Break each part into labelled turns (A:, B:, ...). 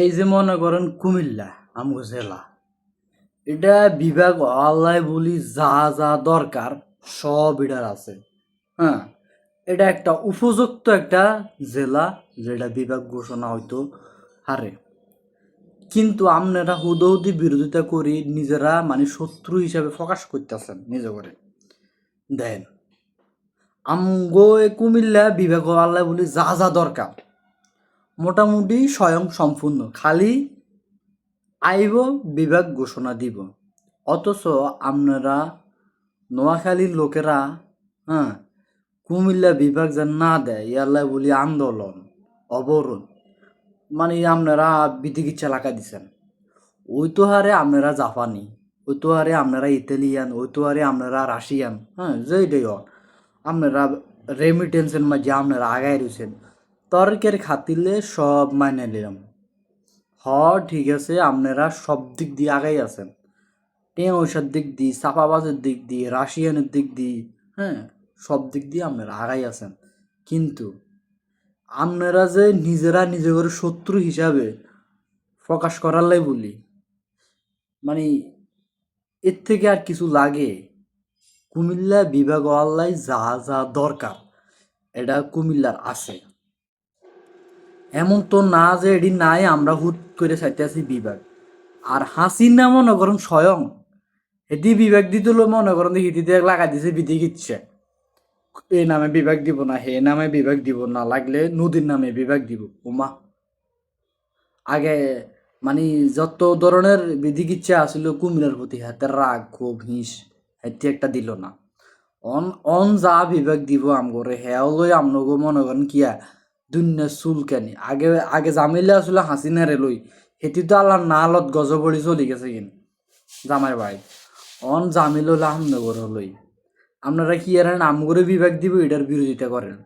A: এই যে মনে করেন কুমিল্লা, আমগো জেলা, এটা বিভাগ আল্লাহ বলি যা যা দরকার সব এটার আছে। হ্যাঁ এটা একটা উপযুক্ত একটা জেলা যেটা বিভাগ ঘোষণা হয়তো হারে। কিন্তু আপনারা হুদৌদি বিরোধিতা করি নিজেরা মানে শত্রু হিসাবে প্রকাশ করতেছেন নিজে করে। দেন, আমগো কুমিল্লা বিভাগ আল্লাহ বলি যা যা দরকার মোটামুটি স্বয়ং সম্পূর্ণ। খালি আইব, বিভাগ ঘোষণা দিব। অথচ আপনারা নোয়াখালীর লোকেরা হ্যাঁ কুমিল্লা বিভাগ যেন না দেয়, ইয়াল্লা বলি আন্দোলন, অবরোধ। মানে আপনারা বিধিকিচ্ছা লাগা দিছেন। ওই তো হারে আপনারা জাপানি, ওই তো হারে আপনারা ইতালিয়ান, ওই তো হারে আপনারা রাশিয়ান হ্যাঁ যেইটাই হন আপনারা রেমিটেন্সের মাঝে আপনারা আগায় রয়েছেন তর্কের খাতিলে সব মাইনে নিলাম। হ, ঠিক আছে, আপনারা সব দিক দিয়ে আগাই আছেন। টেঁওসার দিক দিয়ে, চাপাবাজের দিক দিয়ে রাশিয়ানের দিক দিয়ে হ্যাঁ সব দিক দিয়ে আপনারা আগাই আছেন। কিন্তু আপনারা যে নিজেরা নিজেদের শত্রু হিসাবে প্রকাশ করালাই বলি মানে এর থেকে আর কিছু লাগে, কুমিল্লা বিভাগ আল্লাহ যা যা দরকার, এটা কুমিল্লার আছে। এমন তো না যে এটি নাই, আমরা হুট করে চাইতে আছি বিভাগ। আর হাসির না মনে করেন স্বয়ং এটি বিভাগ দিতে হলো মনে করেন হিটিতে লাগাই দিছে বিধি ইচ্ছে। এ নামে বিভাগ দিব না, হে নামে বিভাগ দিব, না লাগলে নদীর নামে বিভাগ দিব। উমা। আগে মানে যত ধরনের বিধি ইচ্ছা আসলে কুমিলার প্রতি হাতের রাগ, ক্ষোভ, হিংস হেতি একটা দিল না। অন অন যা বিভাগ দিব আমগরে হেও লই আমনগো মনে করেন কিয়া দুনিয়া চুলকানি আগে আগে জামিলে আসলে হাসিনারে লই। হেতি তো আল্লাহ নালত গজবড়ি চলি গেছে কিন জামাই ভাই অন জামিল হলে আমনগর আপনারা কি এর আমগরে বিভাগ দিব এটার বিরোধিতা করেন।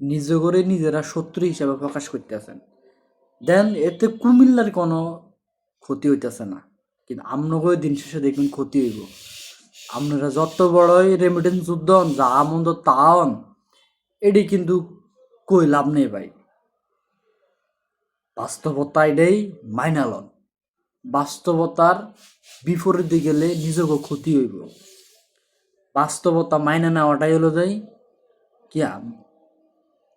A: নিজ করে নিজেরা শত্রু হিসাবে প্রকাশ করতেছেন। দেন এতে কুমিল্লার কোনো ক্ষতি হইতেছে না। কিন্তু আমনগর দিন শেষে দেখবেন ক্ষতি হইব। আপনারা যত বড়ই রেমিটেন্স যুদ্ধ হন, যা আমন্দ তা হন, এটি কিন্তু কই লাভ নেই ভাই। বাস্তবতা এটাই মাইনালন বাস্তবতার বিপরীতে গেলে নিজেকে ক্ষতি হইব। বাস্তবতা মাইনা নেওয়াটাই হলো যাই কি আম-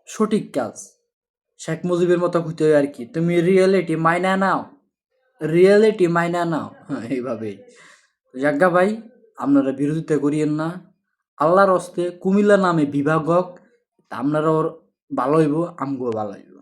A: সঠিক কাজ। শেখ মুজিবের মতো ক্ষতি হয় আর কি। তুমি রিয়েলিটি মাইনা নাও। রিয়েলিটি মাইনা নাও। হ্যাঁ এইভাবেই। জাজ্ঞা ভাই, আপনারা বিরোধিতা করিয়েন না। আল্লাহর হস্তে কুমিল্লা নামে বিভাগক আপনারা ওর ভালো হইব আমগুলো ভালো হইব।